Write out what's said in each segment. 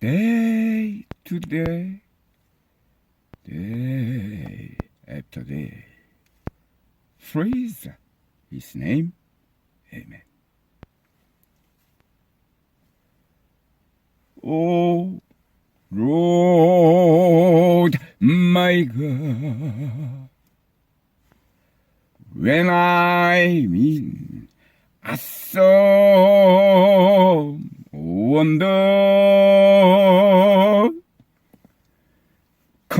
day to day, day after day. Praise His name. Amen. Oh Lord, my God, when I'm in awesome wonder,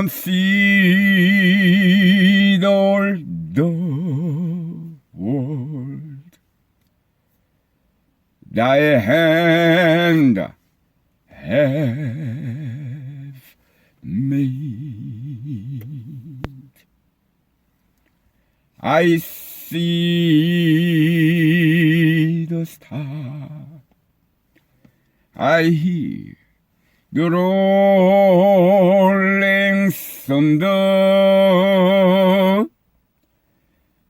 consider the world. Thy hand have made. I see the star. I hear the rolling thunder.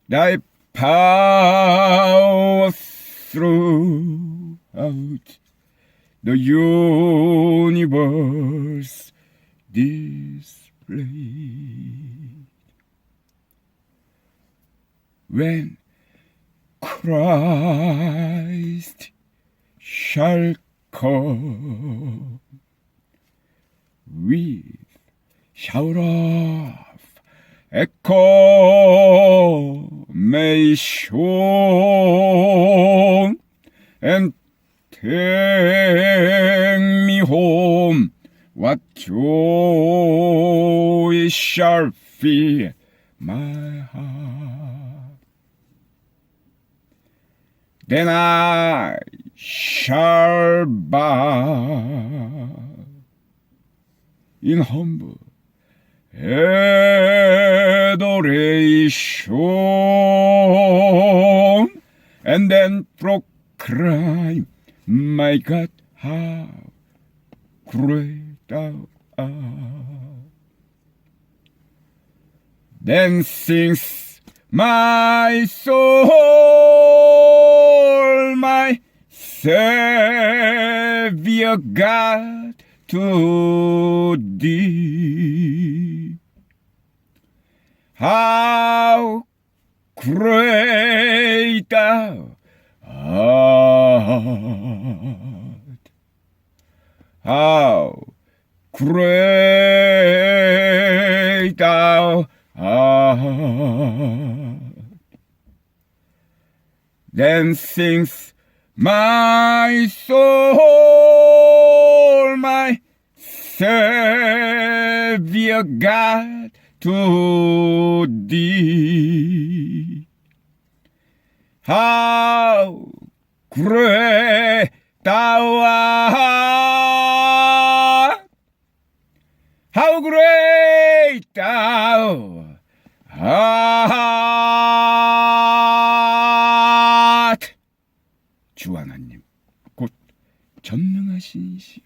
Thy power throughout the universe displayed. When Christ shall come with Tjaurav, Eko, Meishon, En Temihom, Watjo Isharfi, My heart. Then I shall bow in humble adoration and then proclaim, My God, how great thou art. Then sings my soul, my Savior God to thee. How great thou art. How great thou art. Then sings my soul, my Savior God to thee. How great thou art! How great thou art! 주 하나님, 곧 전능하신 이시여,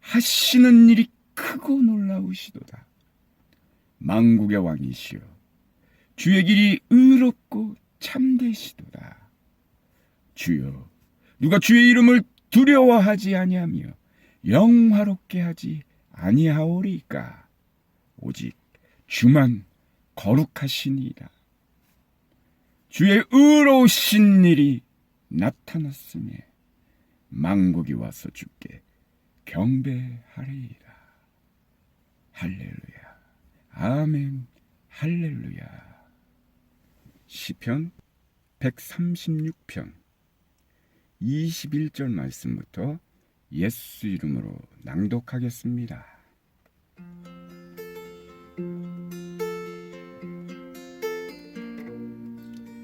하시는 일이 크고 놀라우시도다. 만국의 왕이시여, 주의 길이 의롭고 참되시도다. 주여, 누가 주의 이름을 두려워하지 아니하며 영화롭게 하지 아니하오리까? 오직 주만 거룩하시니이다. 주의 의로우신 일이 나타났음에 망국이 와서 주께 경배하리이다. 할렐루야. 아멘. 할렐루야. 시편 136편 21절 말씀부터 예수 이름으로 낭독하겠습니다.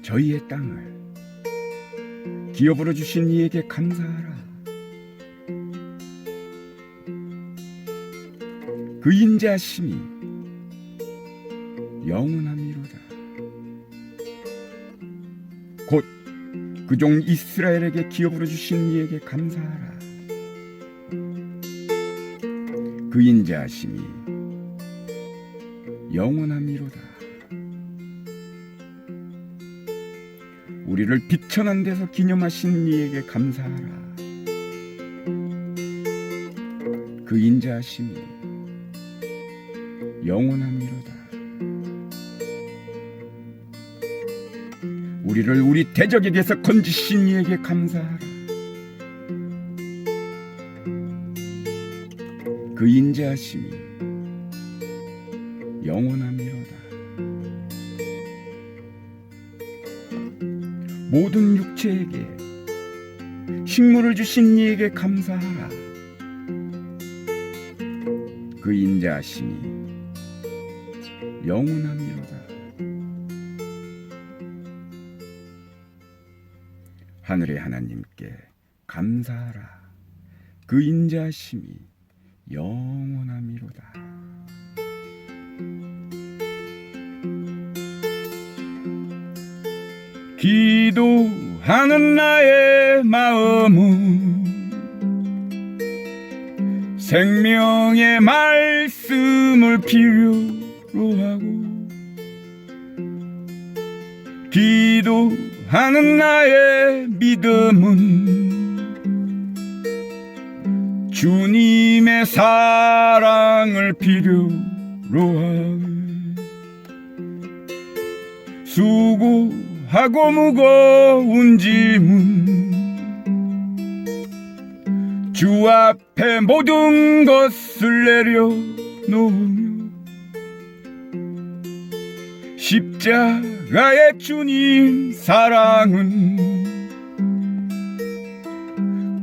저희의 땅을 기업으로 주신 이에게 감사하라. 그 인자심이 영원함이로다. 곧 그 종 이스라엘에게 기업으로 주신 이에게 감사하라. 그 인자심이 영원함이로다. 우리를 비천한 데서 기념하신 이에게 감사하라. 그 인자하심이 영원함이로다. 우리를 우리 대적에게서 건지신 이에게 감사하라. 그 인자하심이 영원함이로다. 모든 육체에게 식물을 주신 이에게 감사하라. 그 인자하심이 영원함이 하늘의 하나님께 감사하라. 그 인자하심이 영원함이로다. 기도하는 나의 마음은 생명의 말씀을 필요로 하고 기도하는 나의 믿음은 주님의 사랑을 필요로 하네. 수고하고 무거운 짐은 주 앞에 모든 것을 내려놓으며 십자 가의 주님 사랑은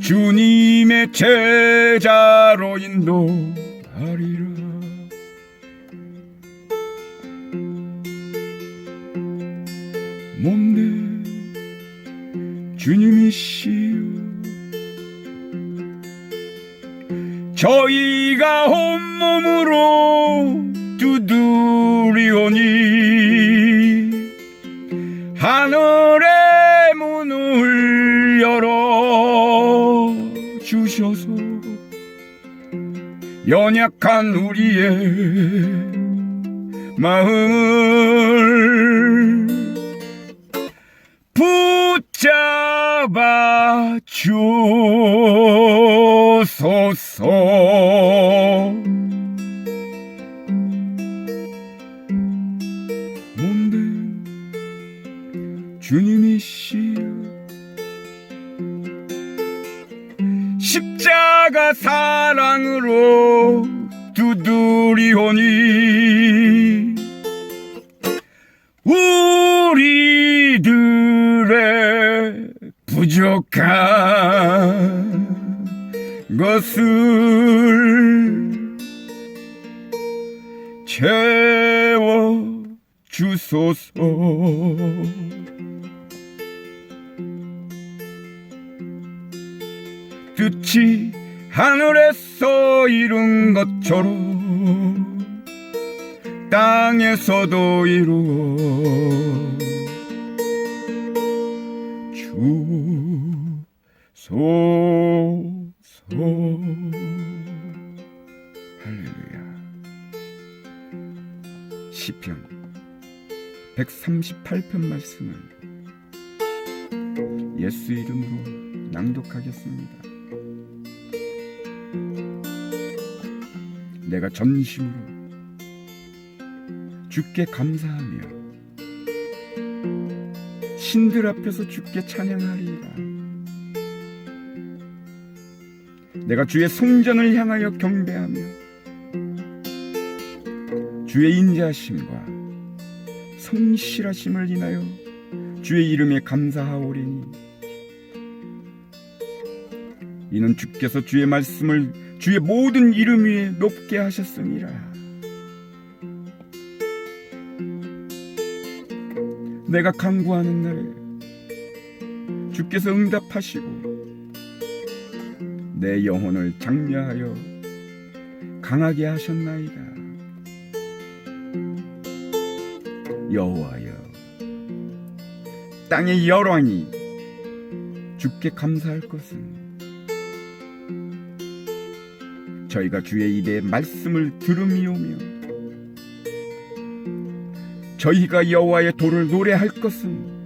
주님의 제자로 인도하리라. 몸내 주님이시여 저희가 온몸으로 두드리오니 연약한 우리의 마음을 붙잡아 주 사랑으로 두드리오니. 우리들의 부족한 것을 채워 주소서. 뜻이 하늘에서 이룬 것처럼 땅에서도 이루어 주소서 할렐루야. 시편. 138편 말씀을 예수 이름으로 낭독하겠습니다. 내가 전심으로 주께 감사하며 신들 앞에서 주께 찬양하리이다. 내가 주의 성전을 향하여 경배하며 주의 인자하심과 성실하심을 인하여 주의 이름에 감사하오리니 이는 주께서 주의 말씀을 주의 모든 이름 위에 높게 하셨음이라 내가 간구하는 날에 주께서 응답하시고 내 영혼을 장려하여 강하게 하셨나이다. 여호와여 땅의 열왕이 주께 감사할 것은 저희가 주의 입에 말씀을 들음이오며 저희가 여호와의 도를 노래할 것은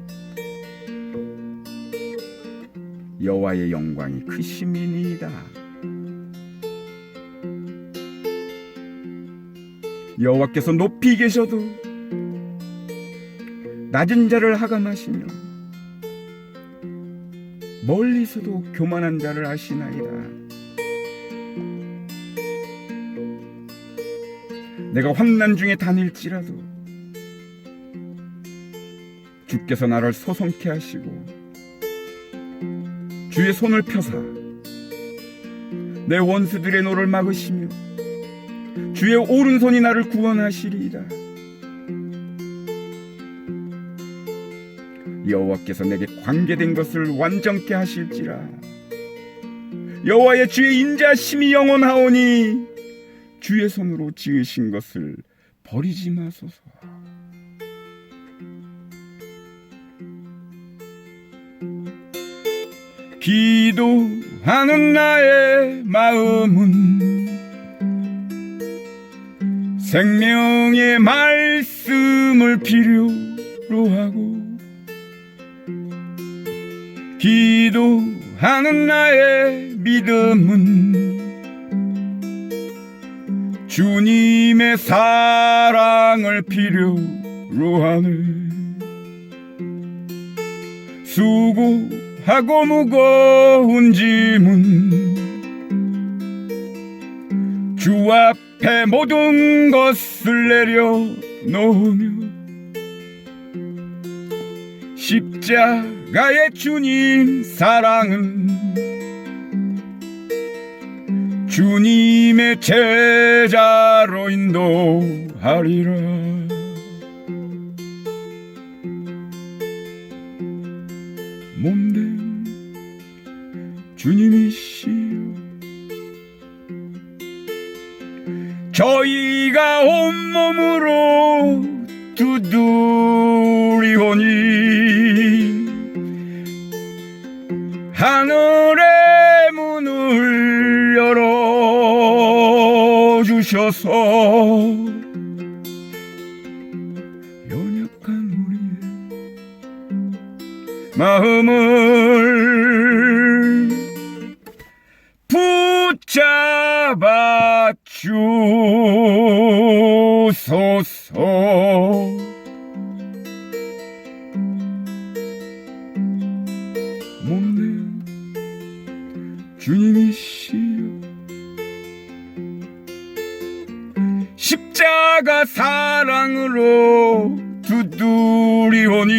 여호와의 영광이 크심이니이다. 여호와께서 높이 계셔도 낮은 자를 하감하시며 멀리서도 교만한 자를 아시나이다. 내가 환난 중에 다닐지라도 주께서 나를 소송케 하시고 주의 손을 펴사 내 원수들의 노를 막으시며 주의 오른손이 나를 구원하시리이다. 여호와께서 내게 관계된 것을 완전케 하실지라. 여호와의 주의 인자심이 영원하오니 주의 손으로 지으신 것을 버리지 마소서. 기도하는 나의 마음은 생명의 말씀을 필요로 하고 기도하는 나의 믿음은 주님의 사랑을 필요로 하네 수고하고 무거운 짐은 주 앞에 모든 것을 내려놓으며 십자가의 주님 사랑은 주님의 제자로 인도하리라. 몸된 주님이시여. 저희가 온몸으로 주셔서 연약한 우리의 마음을 붙잡아 주소서. 주님이시 십자가 사랑으로 두드리오니